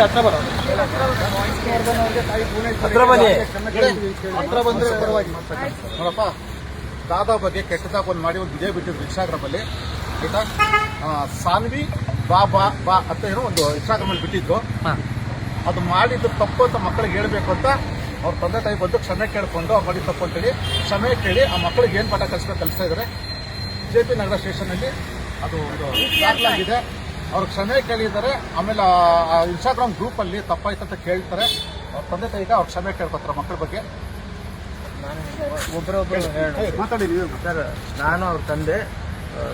ಹತ್ರ ಬನ್ನಿ. ಹತ್ರ ಬಂದ್ರೆ ಪರವಾಗಿ ನೋಡಪ್ಪ ದಾದಾ ಬಗ್ಗೆ ಕೆಟ್ಟದಾಗ ಒಂದು ಮಾಡಿ ಒಂದು ವಿಜಯ ಬಿಟ್ಟಿದ್ರು ಇನ್ಸ್ಟಾಗ್ರಾಮಲ್ಲಿ. ಆಯ್ತಾ? ಸಾನ್ವಿ ಬಾ ಬಾ ಬಾ ಅಂತ ಏನೋ ಒಂದು ಇನ್ಸ್ಟಾಗ್ರಾಮಲ್ಲಿ ಬಿಟ್ಟಿದ್ದು ಅದು ಮಾಡಿದ್ದು ತಪ್ಪು ಅಂತ ಮಕ್ಕಳಿಗೆ ಹೇಳ್ಬೇಕು ಅಂತ ಅವ್ರ ತಂದೆ ತಾಯಿ ಬಂದು ಕ್ಷಮೆ ಕೇಳ್ಕೊಂಡು ಅವ್ರು ಮಾಡಿದ ತಪ್ಪು ಅಂತೇಳಿ ಕ್ಷಮೆ ಕೇಳಿ ಆ ಮಕ್ಕಳಿಗೆ ಏನು ಪಾಠ ಕಲಿಸ್ಬೇಕು ಕಲಿಸ್ತಾ ಇದ್ದಾರೆ. ಜೆ ಪಿ ನಗರ ಸ್ಟೇಷನಲ್ಲಿ ಅದು ಒಂದು ದಾಖಲಾಗಿದೆ ಅವ್ರು ಕ್ಷಮೆ ಕೇಳಿದ್ದಾರೆ. ಆಮೇಲೆ ಆ ಇನ್ಸ್ಟಾಗ್ರಾಮ್ ಗ್ರೂಪಲ್ಲಿ ತಪ್ಪಾಯ್ತು ಅಂತ ಕೇಳ್ತಾರೆ. ಅವ್ರ ತಂದೆ ತಾಯಿಗೆ ಅವ್ರ ಕ್ಷಮೆ ಕೇಳ್ಕೊತಾರೆ ಮಕ್ಕಳ ಬಗ್ಗೆ. ಒಬ್ಬರೊಬ್ಬರು ಮಾತಾಡಿ ಸರ್ ನಾನು ಅವ್ರ ತಂದೆ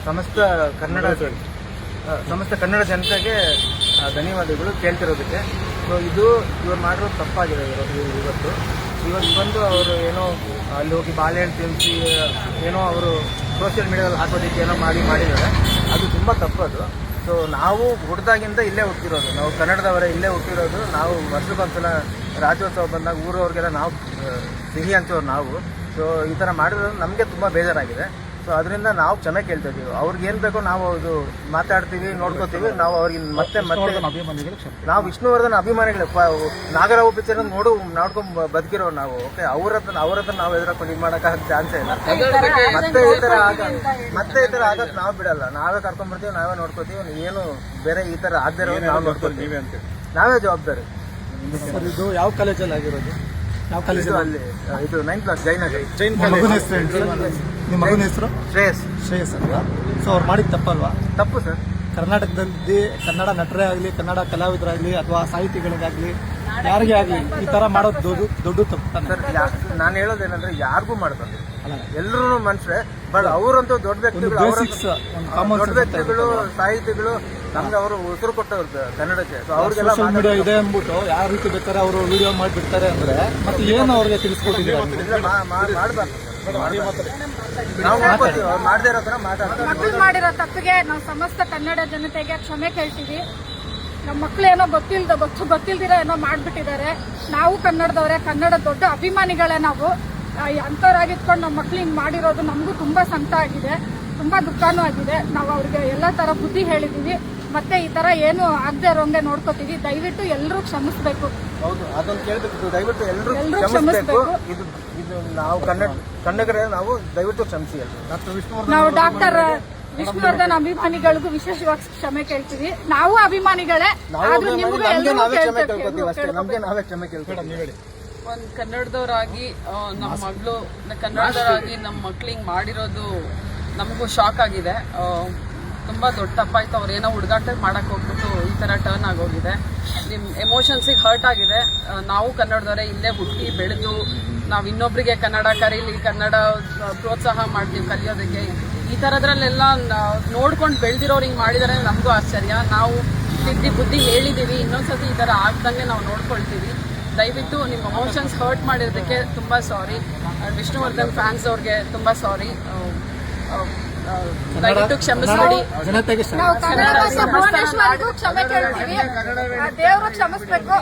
ಸಮಸ್ತ ಕನ್ನಡ ಸಮಸ್ತ ಕನ್ನಡ ಜನತೆಗೆ ಧನ್ಯವಾದಗಳು ಕೇಳ್ತಿರೋದಕ್ಕೆ. ಸೊ ಇದು ಇವ್ರು ಮಾಡಿರೋದು ತಪ್ಪಾಗಿದೆ ಇವತ್ತು. ಇವತ್ತು ಬಂದು ಅವರು ಏನೋ ಅಲ್ಲಿ ಹೋಗಿ ಬಾಳೆಹಣ್ಣು ತಿನ್ನಿಸಿ ಏನೋ ಅವರು ಸೋಷಿಯಲ್ ಮೀಡಿಯಾದಲ್ಲಿ ಹಾಕೋದಕ್ಕೆ ಏನೋ ಮಾಡಿ ಮಾಡಿದ್ದಾರೆ. ಅದು ತುಂಬ ತಪ್ಪದು ಸೊ ನಾವು ಹುಡ್ದಾಗಿಂದ ಇಲ್ಲೇ ಹುಟ್ಟಿರೋದು. ನಾವು ಕನ್ನಡದವರೇ ಇಲ್ಲೇ ಹುಟ್ಟಿರೋದು. ನಾವು ವರ್ಷಕ್ಕೊಂದ್ಸಲ ರಾಜ್ಯೋತ್ಸವ ಬಂದಾಗ ಊರವ್ರಿಗೆಲ್ಲ ನಾವು ಸಿಹಿ ಹಂಚೋರು ನಾವು. ಸೊ ಈ ಥರ ಮಾಡಿರೋದು ನಮಗೆ ತುಂಬ ಬೇಜಾರಾಗಿದೆ. ಸೊ ಅದರಿಂದ ನಾವು ಚೆನ್ನಾಗಿ ಕೇಳ್ತಾ ಇದೀವಿ ಅವ್ರಿಗೆ ಏನು ಬೇಕೋ ನಾವು ಅದು ಮಾತಾಡ್ತೀವಿ ನೋಡ್ಕೋತೀವಿ. ನಾವು ಅವ್ರಿಗೆ ಮತ್ತೆ ಮತ್ತೆ ನಾವು ವಿಷ್ಣುವರ್ಧನ್ ಅಭಿಮಾನಿಗಳು. ಪ- ನಾಗರಾವ್ ಪಿಕ್ಚರ್ ನೋಡು ನೋಡ್ಕೊಂಡ್ ಬದುಕಿರೋ ನಾವು. ಓಕೆ ಅವ್ರ ಹತ್ರ ಅವ್ರ ಹತ್ರ ನಾವು ಎದುರಾಕೊಂಡು ಇದು ಮಾಡಕ್ ಚಾನ್ಸ್ ಇಲ್ಲ. ಮತ್ತೆ ಈ ತರ ಆಗ ಮತ್ತೆ ಈ ತರ ಆಗತ್ ನಾವು ಬಿಡಲ್ಲ. ನಾವೇ ಕರ್ಕೊಂಡ್ಬರ್ತೀವಿ ನಾವೇ ನೋಡ್ಕೋತೀವಿ. ಏನು ಬೇರೆ ಈ ತರ ಆಗದೆ ಇರೋದು ನಾವು ನೋಡ್ಕೊತೀವಿ. ನೀವೇ ಅಂತ ನಾವೇ ಜವಾಬ್ದಾರಿ. ಸರ್ ಇದು ಯಾವ ಕಾಲೇಜಲ್ಲಿ ಆಗಿರೋದು? ಯಾವ ಕಾಲೇಜಲ್ಲಿ ಅಲ್ಲಿ ಇದು nine class Jayanagar. Jain college. ನಿಮ್ಮ ಮಗನ ಹೆಸರು? ಶ್ರೇಯಸ್. ಶ್ರೇಯಸ್ ಅಲ್ವಾ ಸೊ ಅವ್ರು ಮಾಡಿದ ತಪ್ಪಲ್ವಾ? ತಪ್ಪು ಸರ್. ಕರ್ನಾಟಕದಲ್ಲಿ ಕನ್ನಡ ನಟರೇ ಆಗಲಿ ಕನ್ನಡ ಕಲಾವಿದರಾಗಲಿ ಅಥವಾ ಸಾಹಿತಿಗಳಿಗಾಗಲಿ ಯಾರಿಗೇ ಆಗಲಿ ಈ ಥರ ಮಾಡೋದು ದೊಡ್ಡ ದೊಡ್ಡ ತಪ್ಪು. ಸರ್ ನಾನು ಹೇಳೋದೇನಂದ್ರೆ ಯಾರಿಗೂ ಮಾಡ್ಬಾರ್ದು ಎಲ್ಲರೂ ಮನುಷ್ಯರೇ ಬಟ್ ಅವರಂತೂ ದೊಡ್ಡ ವ್ಯಕ್ತಿಗಳು ಬೇಸಿಕ್ಸ್ ದೊಡ್ಡ ವ್ಯಕ್ತಿಗಳು ಸಾಹಿತಿಗಳು ನಮ್ಗೆ ಅವರು ಉಸಿರು ಕೊಟ್ಟವ್ರು ಕನ್ನಡಕ್ಕೆ. ಅವ್ರಿಗೆಲ್ಲ ಮೀಡಿಯಾ ಇದೆ ಅಂದ್ಬಿಟ್ಟು ಯಾವ ರೀತಿ ಬೇಕಾದ್ರೆ ಅವರು ವಿಡಿಯೋ ಮಾಡಿಬಿಡ್ತಾರೆ ಅಂದ್ರೆ ಮತ್ತೆ ಏನು ಅವ್ರಿಗೆ ತಿಳಿಸ್ಕೊಟ್ಟಿದ್ದಾರೆ ಮಾಡ್ಬಾರ್ದು ನಾವು ಮಾಡದೇ ಇರೋ ಮಕ್ಕಳು ಮಾಡಿರೋ ತಪ್ಪಿಗೆ ನಾವು ಸಮಸ್ತ ಕನ್ನಡ ಜನತೆಗೆ ಕ್ಷಮೆ ಕೇಳ್ತೀವಿ. ನಮ್ಮ ಮಕ್ಕಳು ಏನೋ ಗೊತ್ತಿಲ್ದ ಗೊತ್ತು ಗೊತ್ತಿಲ್ದಿರೋ ಏನೋ ಮಾಡ್ಬಿಟ್ಟಿದ್ದಾರೆ. ನಾವು ಕನ್ನಡದವರೇ ಕನ್ನಡ ದೊಡ್ಡ ಅಭಿಮಾನಿಗಳೇ ನಾವು. ಅಂಥವ್ರಾಗಿತ್ಕೊಂಡು ನಮ್ಮ ಮಕ್ಳು ಹಿಂಗೆ ಮಾಡಿರೋದು ನಮಗೂ ತುಂಬ ಸಂತ ಆಗಿದೆ. ತುಂಬ ದುಃಖನೂ ಆಗಿದೆ. ನಾವು ಅವ್ರಿಗೆ ಎಲ್ಲ ಥರ ಬುದ್ಧಿ ಹೇಳಿದ್ದೀವಿ ಮತ್ತೆ ಈ ಥರ ಏನು ಆಗದೆ ಇರೋಂಗೆ ನೋಡ್ಕೋತೀವಿ. ದಯವಿಟ್ಟು ಎಲ್ಲರೂ ಕ್ಷಮಿಸ್ಬೇಕು. ಹೌದು ಅದೊಂದು ಕೇಳಬೇಕು. ದಯವಿಟ್ಟು ಎಲ್ಲರೂ ಕ್ಷಮಿಸಬೇಕು. ನಾವು ಕನ್ನಡ ಕನ್ನಡಿಗರೇ ನಾವು ದಯವಿಟ್ಟು ಕ್ಷಮಿಸಿ ಡಾಕ್ಟರ್ ವಿಷ್ಣುವರ್ಧನ್ ನಾವು ಡಾಕ್ಟರ್ ವಿಷ್ಣುವರ್ಧನ್ ಅಭಿಮಾನಿಗಳಿಗೂ ವಿಶೇಷವಾಗಿ ಕ್ಷಮೆ ಕೇಳ್ತೀವಿ. ನಾವು ಅಭಿಮಾನಿಗಳೇ ಒಂದ್ ಆದ್ರೂ ನಿಮಗೂ ಎಲ್ರಿಗೂ. ನಮ್ಗೆ ನಾವೇ ಕ್ಷಮೆ ಕನ್ನಡದವರಾಗಿ ನಮ್ಮ ಮಗಳು ಕನ್ನಡದವರಾಗಿ ನಮ್ಮ ಮಕ್ಳು ಹಿಂಗೆ ಮಾಡಿರೋದು ನಮಗೂ ಶಾಕ್ ಆಗಿದೆ. ತುಂಬಾ ತುಂಬ ದೊಡ್ಡ ತಪ್ಪಾಯ್ತು. ಅವ್ರು ಏನೋ ಹುಡುಗಾಟ ಮಾಡಕ್ ಹೋಗ್ಬಿಟ್ಟು ಈ ತರ ಟರ್ನ್ ಆಗೋಗಿದೆ. ನಿಮ್ಮ ಎಮೋಷನ್ಸಿಗೆ ಹರ್ಟ್ ಆಗಿದೆ. ಆ, ನಾವು ಕನ್ನಡದವರೇ ಇಲ್ಲೇ ಹುಟ್ಟಿ ಬೆಳೆದು ನಾವು ಇನ್ನೊಬ್ಬರಿಗೆ ಕನ್ನಡ ಕರೀಲಿ ಕನ್ನಡ ಪ್ರೋತ್ಸಾಹ ಮಾಡ್ತೀವಿ ಕಲಿಯೋದಕ್ಕೆ. ಈ ಥರದ್ರಲ್ಲೆಲ್ಲ ನೋಡ್ಕೊಂಡು ಬೆಳೆದಿರೋರು ಹಿಂಗೆ ಮಾಡಿದರೆ ನಮಗೂ ಆಶ್ಚರ್ಯ. ನಾವು ಸಿದ್ಧಿ ಬುದ್ಧಿ ಹೇಳಿದ್ದೀವಿ ಇನ್ನೊಂದ್ಸತಿ ಈ ಥರ ಆಗ್ದಂಗೆ ನಾವು ನೋಡ್ಕೊಳ್ತೀವಿ. ದಯವಿಟ್ಟು ನಿಮ್ಮ ಎಮೋಷನ್ಸ್ ಹರ್ಟ್ ಮಾಡಿರೋದಕ್ಕೆ ತುಂಬ ಸಾರಿ ವಿಷ್ಣುವರ್ಧನ್ ಫ್ಯಾನ್ಸ್ ಅವ್ರಿಗೆ ತುಂಬ ಸಾರಿ ದಯವಿಟ್ಟು ಕ್ಷಮಿಸ್ಬಿಡಿ. ಜನತೆಗೆ ಶ್ರಮ. ನಾವು ಕನ್ನಡ ಭಾಷೆ ಭುವನೇಶ್ವರಿಗೂ ಕ್ಷಮೆ ಕೇಳ್ತೀವಿ. ಆ ದೇವರು ಕ್ಷಮಿಸ್ಬೇಕು.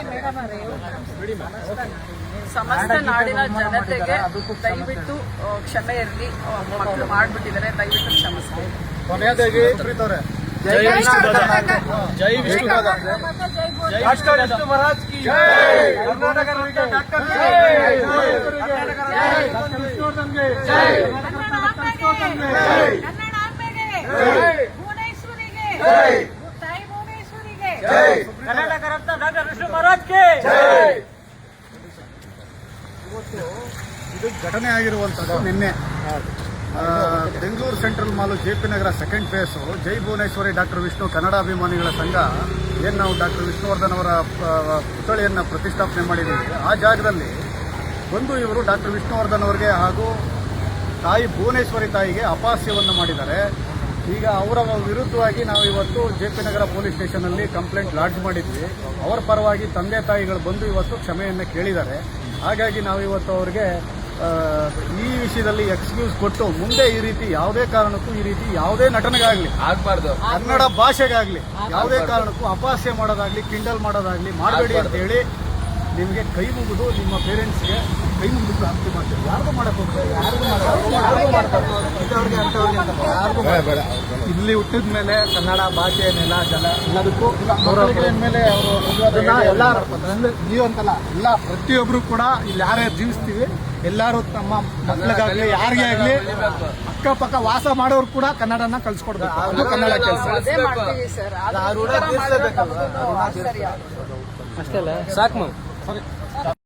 ಸಮಸ್ತ ನಾಡಿನ ಜನತೆಗೆ ದಯವಿಟ್ಟು ಕ್ಷಮೆ ಇರಲಿ ಮಕ್ಕಳು ಮಾಡ್ಬಿಟ್ಟಿದ್ದಾರೆ. ದಯವಿಟ್ಟು ಕ್ಷಮಿಸ್ತೀವಿ ಕೊನೆಯದಾಗಿ ಜೈ ಜೈ ಕರ್ನಾಟಕ. ಕರ್ನಾಟಕ. ಜೈ ವಿಷ್ಣು ಜೈ ಭುವನೇಶ್ವರಿ. ಡಾಕ್ಟರ್ ವಿಷ್ಣು ಮಹಾರಾಜ್ ಕಿ. ಇದು ಘಟನೆ ಆಗಿರುವಂಥದ್ದು ನಿನ್ನೆ. Bengaluru central mall J P Nagar second phase ಜೈ ಭುವನೇಶ್ವರಿ ಡಾಕ್ಟರ್ ವಿಷ್ಣು, ಕನ್ನಡ ಅಭಿಮಾನಿಗಳ ಸಂಘ ಏನು ನಾವು ಡಾಕ್ಟರ್ ವಿಷ್ಣುವರ್ಧನ್ ಅವರ ಪುತ್ಥಳಿಯನ್ನು ಪ್ರತಿಷ್ಠಾಪನೆ ಮಾಡಿದ್ದೀವಿ ಆ ಜಾಗದಲ್ಲಿ ಬಂದು ಇವರು ಡಾಕ್ಟರ್ ವಿಷ್ಣುವರ್ಧನ್ ಅವರಿಗೆ ಹಾಗೂ ತಾಯಿ ಭುವನೇಶ್ವರಿ ತಾಯಿಗೆ ಅಪಾಸ್ಯವನ್ನು ಮಾಡಿದ್ದಾರೆ. ಈಗ ಅವರ ವಿರುದ್ಧವಾಗಿ ನಾವು ಇವತ್ತು ಜೆ ಪಿ ನಗರ ಪೊಲೀಸ್ ಸ್ಟೇಷನಲ್ಲಿ ಕಂಪ್ಲೇಂಟ್ ಲಾಡ್ಜ್ ಮಾಡಿದ್ವಿ. ಅವರ ಪರವಾಗಿ ತಂದೆ ತಾಯಿಗಳು ಬಂದು ಇವತ್ತು ಕ್ಷಮೆಯನ್ನು ಕೇಳಿದ್ದಾರೆ. ಹಾಗಾಗಿ ನಾವು ಇವತ್ತು ಅವರಿಗೆ ಈ ವಿಷಯದಲ್ಲಿ ಎಕ್ಸ್ಕ್ಯೂಸ್ ಕೊಟ್ಟು ಮುಂದೆ ಈ ರೀತಿ ಯಾವುದೇ ಕಾರಣಕ್ಕೂ ಈ ರೀತಿ ಯಾವುದೇ ನಟನೆಗಾಗಲಿ ಆಗ್ಬಾರ್ದು. ಕನ್ನಡ ಭಾಷೆಗಾಗಲಿ ಯಾವುದೇ ಕಾರಣಕ್ಕೂ ಅಪಾಸ್ಯ ಮಾಡೋದಾಗ್ಲಿ ಕಿಂಡಲ್ ಮಾಡೋದಾಗ್ಲಿ ಮಾಡಬೇಡಿ ಅಂತ ಹೇಳಿ ನಿಮಗೆ ಕೈ ಮುಗಿದು ನಿಮ್ಮ ಪೇರೆಂಟ್ಸ್ಗೆ ಕೈ ಮುಗಿದು ಪ್ರಾಪ್ತಿ ಮಾಡ್ತೀವಿ. ಯಾರಿಗೂ ಮಾಡಕ್ ಹೋಗ್ತಾರೆ ಯಾರಿಗೂ ಮಾಡ್ತಾರೆ. ಇಲ್ಲಿ ಹುಟ್ಟಿದ ಮೇಲೆ ಕನ್ನಡ ಭಾಷೆ ನೆಲ ಜಲ ಎಲ್ಲದಕ್ಕೂ ಮೇಲೆ ಅವರು ಎಲ್ಲ ಎಲ್ಲಾರು ಅಂದ್ರೆ ನೀವು ಅಂತಲ್ಲ ಎಲ್ಲ ಪ್ರತಿಯೊಬ್ಬರು ಕೂಡ ಇಲ್ಲಿ ಯಾರೇ ಜೀವಿಸ್ತೀವಿ ಎಲ್ಲಾರು ತಮ್ಮ ಮಕ್ಕಳಿಗಾಗ್ಲಿ ಯಾರಿಗೆ ಆಗ್ಲಿ ಅಕ್ಕಪಕ್ಕ ವಾಸ ಮಾಡೋರು ಕೂಡ ಕನ್ನಡನ ಕಲ್ಸ್ಕೊಡ್ಬೇಕು. ಅದು ಕನ್ನಡ ಕೆಲಸ. ಅಷ್ಟೇ. ಸಾಕು